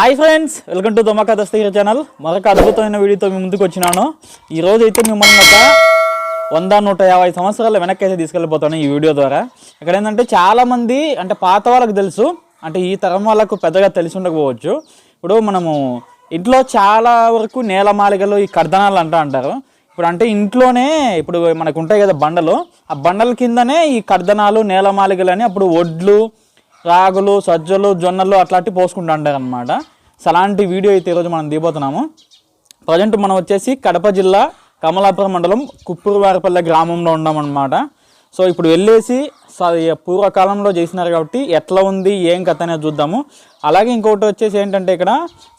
Hi friends welcome to Dommaka Dastagiri channel మరొక అద్భుతమైన వీడియోతో మీ ముందుకు వచ్చినాను. ఈ అయితే మిమ్మల్ని ఒక వంద నూట యాభై సంవత్సరాల వెనక్కి అయితే తీసుకెళ్ళిపోతాను ఈ వీడియో ద్వారా. ఇక్కడ ఏంటంటే చాలామంది అంటే పాత వాళ్ళకు తెలుసు అంటే ఈ తరం వాళ్ళకు పెద్దగా తెలిసి ఉండకపోవచ్చు. ఇప్పుడు మనము ఇంట్లో చాలా వరకు నేలమాలికలు ఈ కర్దనాలు అంటూ అంటారు. ఇప్పుడు అంటే ఇంట్లోనే ఇప్పుడు మనకు ఉంటాయి కదా బండలు. ఆ బండల కిందనే ఈ కర్దనాలు నేలమాలికలు అని అప్పుడు ఒడ్లు రాగులు సజ్జలు జొన్నలు అట్లాంటివి పోసుకుంటూ అనమాట సో అలాంటి వీడియో అయితే ఈరోజు మనం దిగిపోతున్నాము ప్రజెంట్ మనం వచ్చేసి కడప జిల్లా కమలాపురం మండలం కుప్పూరువారిపల్లె గ్రామంలో ఉన్నామన్నమాట. సో ఇప్పుడు వెళ్ళేసి పూర్వకాలంలో చేసినారు కాబట్టి ఎట్లా ఉంది ఏం కథ అనేది చూద్దాము. అలాగే ఇంకొకటి వచ్చేసి ఏంటంటే ఇక్కడ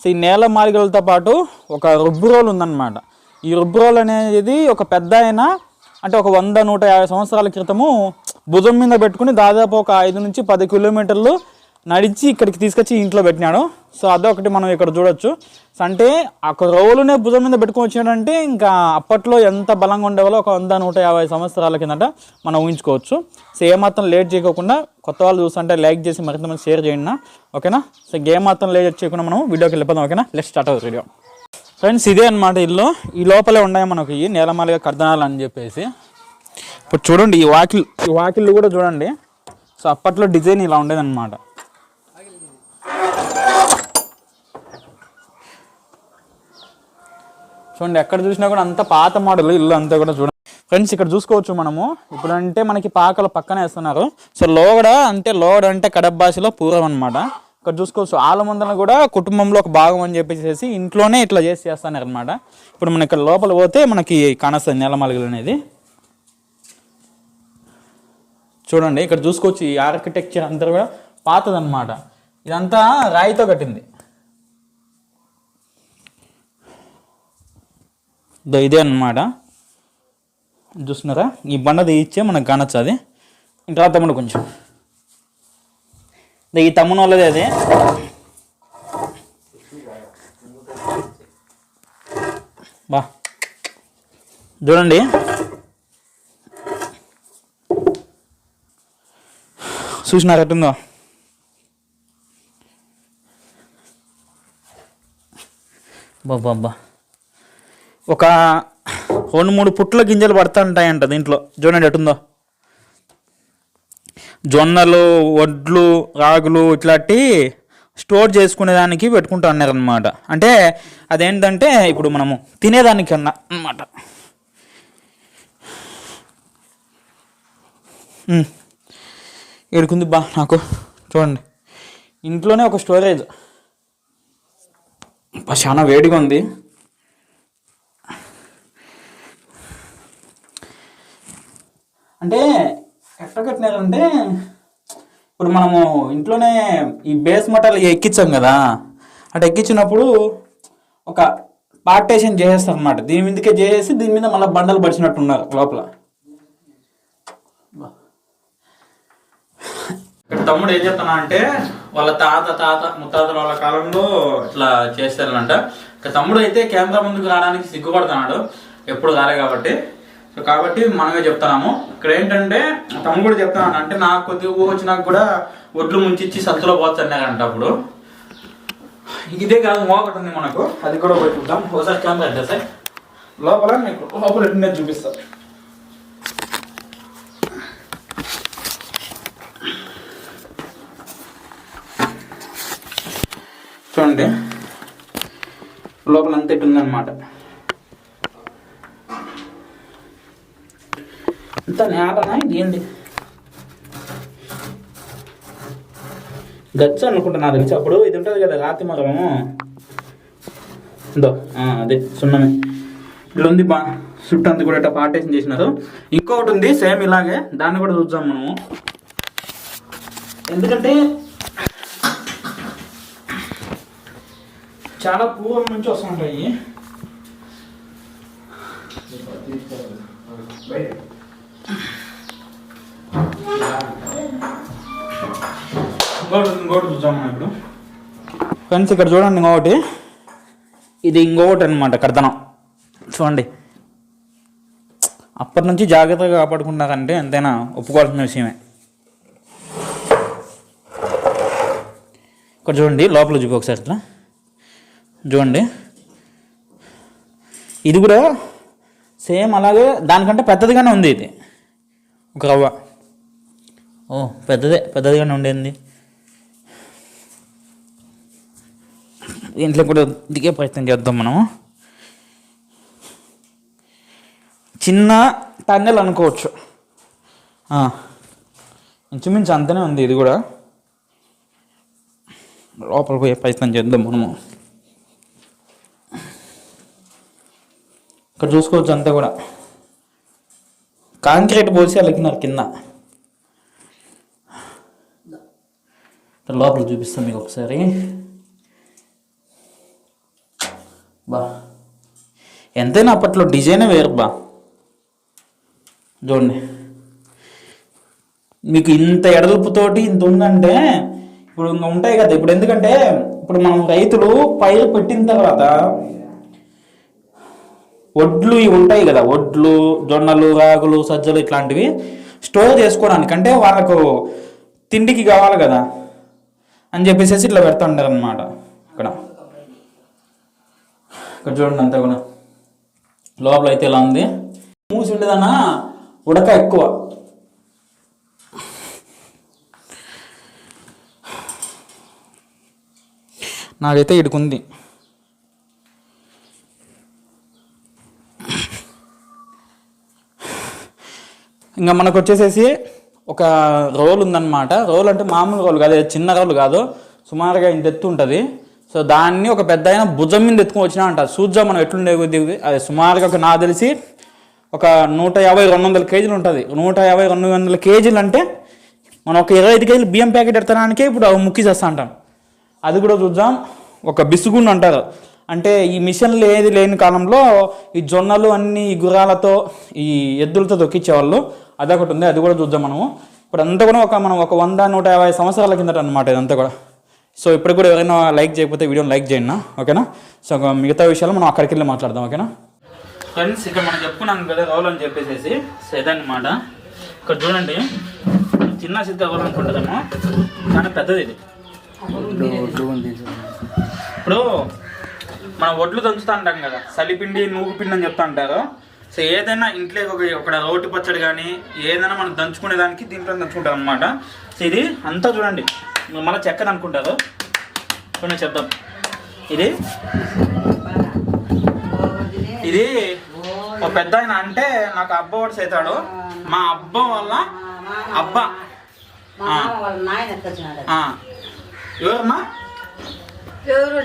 ఈ నేల మాలికలతో పాటు ఒక రుబ్బు రోల్ ఉందన్నమాట. ఈ రుబ్బు రోల్ అనేది ఒక పెద్ద ఆయన అంటే ఒక వంద నూట యాభై సంవత్సరాల క్రితము భుజం మీద పెట్టుకుని దాదాపు ఒక ఐదు నుంచి పది కిలోమీటర్లు నడిచి ఇక్కడికి తీసుకొచ్చి ఇంట్లో పెట్టినాడు. సో అదొకటి మనం ఇక్కడ చూడొచ్చు. అంటే ఒక రోలునే భుజం మీద పెట్టుకొని వచ్చాడంటే ఇంకా అప్పట్లో ఎంత బలంగా ఉండేవాళ్ళో ఒక వంద నూట యాభై సంవత్సరాల కిందట మనం ఊహించుకోవచ్చు. సో ఏమాత్రం లేట్ చేయకుండా కొత్త వాళ్ళు చూస్తుంటే లైక్ చేసి మరింత మంది షేర్ చేయండి నా. ఓకేనా? సో గేమ్ మాత్రం లేట్ చేయకుండా మనం వీడియోకి వెళ్ళిపోదాం. ఓకేనా? లెట్ స్టార్ట్ అవుతుంది వీడియో ఫ్రెండ్స్ ఇదే అనమాట ఇల్లు. ఈ లోపలే ఉన్నాయి మనకి ఈ నేలమాలిగా కర్దనాలు అని చెప్పేసి. ఇప్పుడు చూడండి ఈ వాకిల్ ఈ వాకిళ్ళు కూడా చూడండి. సో అప్పట్లో డిజైన్ ఇలా ఉండేదన్నమాట. చూడండి ఎక్కడ చూసినా కూడా అంత పాత మోడల్ ఇల్లు అంతా కూడా చూడండి. ఫ్రెండ్స్ ఇక్కడ చూసుకోవచ్చు మనము. ఇప్పుడు అంటే మనకి పాకలు పక్కన వేస్తున్నారు. సో లోగడ అంటే లోగడ అంటే కడప భాషలో పూర్వం అనమాట ఇక్కడ చూసుకోవచ్చు ఆలమందన కూడా కుటుంబంలో ఒక భాగం అని చెప్పేసి ఇంట్లోనే ఇట్లా చేసి చేస్తున్నారు అనమాట ఇప్పుడు మన ఇక్కడ లోపల పోతే మనకి కానస్తుంది నేలమాలిగలు అనేది. చూడండి ఇక్కడ చూసుకోవచ్చు ఈ ఆర్కిటెక్చర్ అంతా కూడా పాతదన్నమాట. ఇదంతా రాయితో కట్టింది. ఇదే అన్నమాట. చూస్తున్నారా? ఈ బండ తీయిచ్చే మనకు కానొచ్చు అది. ఇంకా తమ్ముడు కొంచెం. ఈ తమ్ముని వాళ్ళది అది. బా. చూడండి. చూసినారు ఎట్టుందో? బాబా ఒక రెండు మూడు పుట్ల గింజలు పడతా ఉంటాయంట దీంట్లో. చూడండి ఎటుందో జొన్నలు వడ్లు రాగులు ఇట్లాంటి స్టోర్ చేసుకునేదానికి పెట్టుకుంటా అన్నారనమాట అంటే అదేంటంటే ఇప్పుడు మనము తినేదానికి అన్న అనమాట ఎడుకుంది బా నాకు చూడండి. ఇంట్లోనే ఒక స్టోరేజ్. చాలా వేడిగా ఉంది. అంటే ఎట్లా కట్టినారంటే ఇప్పుడు మనము ఇంట్లోనే ఈ బేస్ మటాలు ఎక్కించాం కదా అటు ఎక్కించినప్పుడు ఒక పార్టేషన్ చేసేస్తారు అనమాట దీని మీదకే చేసేసి దీని మీద మళ్ళీ బండలు పడిచినట్టు ఉన్నారు లోపల. ఇక్కడ తమ్ముడు ఏం చెప్తున్నా అంటే వాళ్ళ తాత తాత ముత్తాతల వాళ్ళ కాలంలో ఇట్లా చేస్తారనంట ఇక తమ్ముడు అయితే కెమెరా ముందుకు రావడానికి సిగ్గుపడుతున్నాడు. ఎప్పుడు రాలే కాబట్టి. సో కాబట్టి మనమే చెప్తున్నాము. ఇక్కడ ఏంటంటే తమ్ముడు కూడా చెప్తున్నాను అంటే నాకు కొద్దిగా ఊహ వచ్చినాక కూడా ఒడ్లు ముంచిచ్చి సత్తులో పోవచ్చు అన్నారంట అప్పుడు. ఇదే కాదు ఒకటి ఉంది మనకు. అది కూడా పోయి చూద్దాం. ఒకసారి కెమెరా అంటే సార్ లోపల మీకు లోపల చూపిస్తాను చూపిస్తా లోపల అంత ఉందన్నమాట అంత నేలనా ఏంది అనుకుంటా నా తెలిసి. అప్పుడు ఇది ఉంటుంది కదా రాతి మరము ఇందో అదే సున్నమే. ఇట్లా ఉంది బా. చుట్టూ అంతా కూడా ఇట్లా పార్టేషన్ చేసినారు. ఇంకొకటి ఉంది సేమ్ ఇలాగే. దాన్ని కూడా చూద్దాం మనము. ఎందుకంటే చాలా పూర్వం నుంచి వస్తుంటాయి. ఇంకోటి ఇంకోటి చూద్దాం ఇప్పుడు. ఫ్రెండ్స్ ఇక్కడ చూడండి ఇంకొకటి. ఇది ఇంకొకటి అనమాట కర్దనం. చూడండి. అప్పటి నుంచి జాగ్రత్తగా కాపాడుకున్నారంటే ఎంతైనా ఒప్పుకోవాల్సిన విషయమే. ఇక్కడ చూడండి లోపల చూపి ఒకసారి ఇట్లా. చూడండి. ఇది కూడా సేమ్ అలాగే దానికంటే పెద్దదిగానే ఉంది ఇది. ఒక రవ్వ. ఓ పెద్దదే పెద్దదిగానే ఉండేది. ఇంట్లో కూడా దిగే ప్రయత్నం చేద్దాం మనం. చిన్న టన్నెల్ అనుకోవచ్చు. ఇంచుమించు అంతనే ఉంది ఇది కూడా. లోపల పోయే ప్రయత్నం చేద్దాం మనము. ఇక్కడ చూసుకోవచ్చు అంతా కూడా. కాంక్రీట్ పోసి అలికినారు కింద లోపల చూపిస్తాం మీకు ఒకసారి. బా. ఎంతైనా అప్పట్లో డిజైనే వేరు బా. చూడండి. మీకు ఇంత ఎడల్పుతోటి ఇంత ఉందంటే ఇప్పుడు ఇంకా ఉంటాయి కదా. ఇప్పుడు ఎందుకంటే ఇప్పుడు మనం రైతులు పైరు పెట్టిన తర్వాత వడ్లు ఇవి ఉంటాయి కదా వడ్లు జొన్నలు రాగులు సజ్జలు ఇట్లాంటివి స్టోర్ చేసుకోవడానికి అంటే వాళ్ళకు తిండికి కావాలి కదా అని చెప్పేసి ఇట్లా పెడుతుంటారు అనమాట ఇక్కడ ఇక్కడ చూడండి అంతా కూడా. లోపల అయితే ఇలా ఉంది. మూసి ఉండేదన్నా ఉడక ఎక్కువ. నాకైతే ఇడుకుంది ఇంకా మనకు వచ్చేసేసి ఒక రోల్ ఉందన్నమాట. రోల్ అంటే మామూలు రోల్ కాదు చిన్న రోల్ కాదు. సుమారుగా ఇంత ఎత్తు ఉంటుంది. సో దాన్ని ఒక పెద్ద అయిన భుజం మీద ఎత్తుకుని వచ్చినా అంట చూద్దాం మనం ఎట్లుండే దిగుది అది సుమారుగా ఒక నాకు తెలిసి ఒక నూట యాభై రెండు వందల కేజీలు ఉంటుంది. నూట యాభై రెండు వందల కేజీలు అంటే మనం ఒక ఇరవై ఐదు కేజీలు బియ్యం ప్యాకెట్ ఎడతానికే ఇప్పుడు అవి ముక్కి చేస్తా అంటాం అది కూడా చూద్దాం. ఒక బిసుగుండు అంటారు. అంటే ఈ మిషన్లు ఏది లేని కాలంలో ఈ జొన్నలు అన్ని ఈ గుర్రాలతో ఈ ఎద్దులతో తొక్కించేవాళ్ళు అదొకటి ఉంది అది కూడా చూద్దాం మనము. ఇప్పుడు అంతా కూడా ఒక మనం ఒక వంద నూట యాభై సంవత్సరాల కిందట అనమాట ఇదంతా కూడా. సో ఇప్పుడు కూడా ఎవరైనా లైక్ చేయకపోతే వీడియోని లైక్ చేయండి ఓకేనా? సో ఒక మిగతా విషయాలు మనం అక్కడికి వెళ్ళి మాట్లాడదాం ఓకేనా? ఫ్రెండ్స్ ఇక్కడ మనం చెప్పుకున్నాం కదా రోల్ అని చెప్పేసి సేదన్నమాట. ఇక్కడ చూడండి చిన్న సిద్ధ అనుకుంటుందేమో కానీ పెద్దది ఇది. ఇప్పుడు మనం ఒడ్లు దంచుతా అంటాం కదా సలిపిండి నూగు పిండి అని చెప్తా అంటారు. సో ఏదైనా ఇంట్లో ఒక ఒక రోటి పచ్చడి కానీ ఏదైనా మనం దంచుకునే దానికి దీంట్లో దంచుకుంటాం అనమాట సో ఇది అంతా చూడండి. మళ్ళీ చెక్కని అనుకుంటారు. కొన్ని చెప్దాం. ఇది ఇది ఒక పెద్ద ఆయన అంటే నాకు అబ్బ ఒకటి చేతాడు మా అబ్బ వల్ల అబ్బ. ఎవరమ్మా? ఎవరు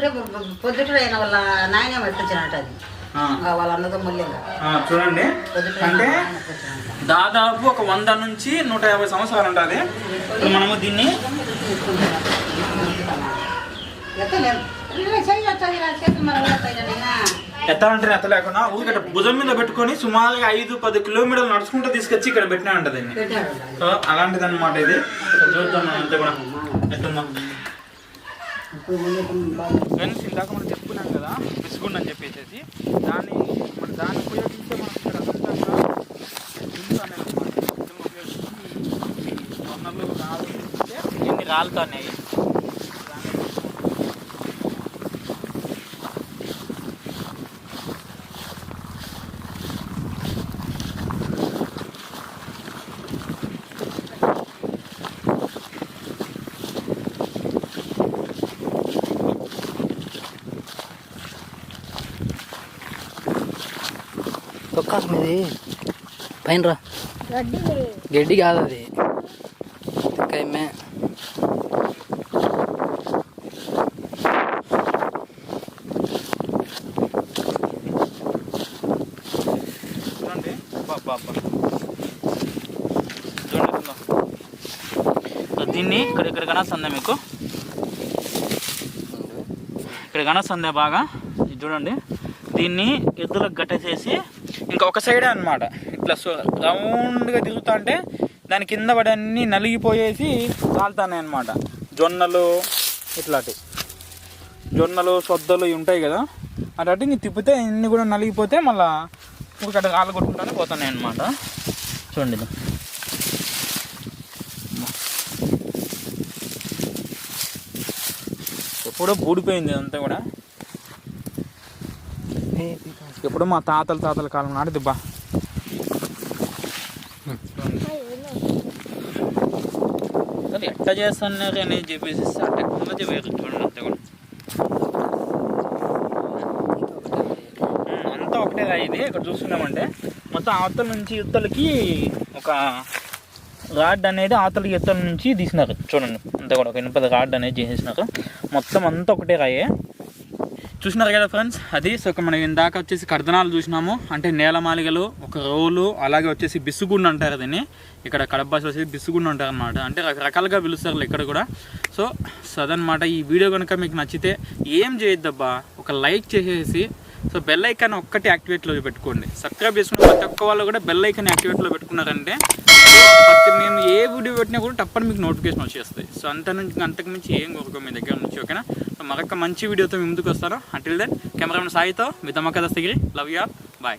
అయిన వాళ్ళ నాయన ఎత్కొచ్చినట్టు అది? వాళ్ళ చూడండి. అంటే దాదాపు ఒక వంద నుంచి నూట యాభై సంవత్సరాలు ఉంటుంది. ఇప్పుడు మనము దీన్ని ఎత్తాలంటే ఎత్త లేకుండా ఊరికట్ట భుజం మీద పెట్టుకొని సుమారుగా ఐదు పది కిలోమీటర్లు నడుచుకుంటూ తీసుకొచ్చి ఇక్కడ పెట్టినా ఉంటుంది అలాంటిది అనమాట ఇది. చూద్దాం అంతా కూడా. ఎట్టుందో బాగా ఫ్రెండ్స్ ఇందాక మనం చెప్పుకున్నాం కదా విసుగుండు అని చెప్పేసి దాన్ని మన దాన్ని ఉపయోగించే మనం ఇక్కడ అంతా ఇల్లు అనేది ఉపయోగించి వనరులు రాళ్ళు తీసుకుంటే ఎన్ని అనేవి అవకాశం ఇది పైన రా గడ్డి కాదు అది తిక్కయమ్మే చూడండి బాబా చూడండి దీన్ని ఇక్కడ ఇక్కడ కనస్తుందా మీకు? ఇక్కడ కనస్తుందా బాగా? ఇది చూడండి. దీన్ని ఎద్దులకు గట్టేసేసి ఇంకా ఒక సైడే అనమాట ఇట్లా సో- రౌండ్గా తిరుగుతా అంటే దాని కింద పడి అన్నీ నలిగిపోయేసి కాలుతానే అనమాట జొన్నలు ఇట్లాంటి. జొన్నలు సొద్దలు ఇవి ఉంటాయి కదా అటు నీ తిప్పితే ఇన్ని కూడా నలిగిపోతే మళ్ళా ఇంకొకటి కాలు కొట్టుకుంటానే పోతున్నాయి అనమాట చూడండి ఎప్పుడో బూడిపోయింది అంతా కూడా. ఎప్పుడు మా తాతల తాతల కాలం నాటిది బా అది ఎట్లా చేస్తున్నారు అనేది చెప్పేసి ఆ టెక్నాలజీ వేరు చూడండి అంతే కూడా. అంతా ఒకటే. ఇది ఇక్కడ చూస్తున్నామంటే. మొత్తం అవతల నుంచి ఇత్తలకి ఒక రాడ్ అనేది ఆతలకి ఎత్తుల నుంచి తీసినారు. చూడండి అంతా కూడా ఒక ఇనుపద రాడ్ అనేది చేసేసినారు. మొత్తం అంతా ఒకటే రాయే చూసినారు కదా ఫ్రెండ్స్ అది సో ఇక మనం ఇందాక వచ్చేసి కర్దనాలు చూసినాము. అంటే నేలమాలిగలు ఒక రోలు అలాగే వచ్చేసి బిస్సుగుండు అంటారు దీన్ని. ఇక్కడ కడప భాషలో వచ్చేసి బిస్సుగుండు అంటారు అనమాట అంటే రకరకాలుగా పిలుస్తారు ఇక్కడ కూడా. సో సో అదనమాట ఈ వీడియో కనుక మీకు నచ్చితే ఏం చేయొద్దబ్బా? ఒక లైక్ చేసేసి సో బెల్ ఐకాన్ ఒక్కటి యాక్టివేట్లో పెట్టుకోండి. సబ్స్క్రైబ్ చేసుకున్న ప్రతి ఒక్క వాళ్ళు కూడా బెల్ ఐకాన్ యాక్టివేట్లో పెట్టుకున్నారంటే సో మేము ఏ వీడియో పెట్టినా కూడా తప్పని మీకు నోటిఫికేషన్ వచ్చేస్తాయి సో అంత నుంచి అంతకు మించి ఏం కోరుకో మీ దగ్గర నుంచి ఓకేనా సో మరొక మంచి వీడియోతో మీ ముందుకు వస్తాను. అంటిల్ దెన్ కెమెరామెన్ సాయితో మీ Tammaka Dastagiri love you bye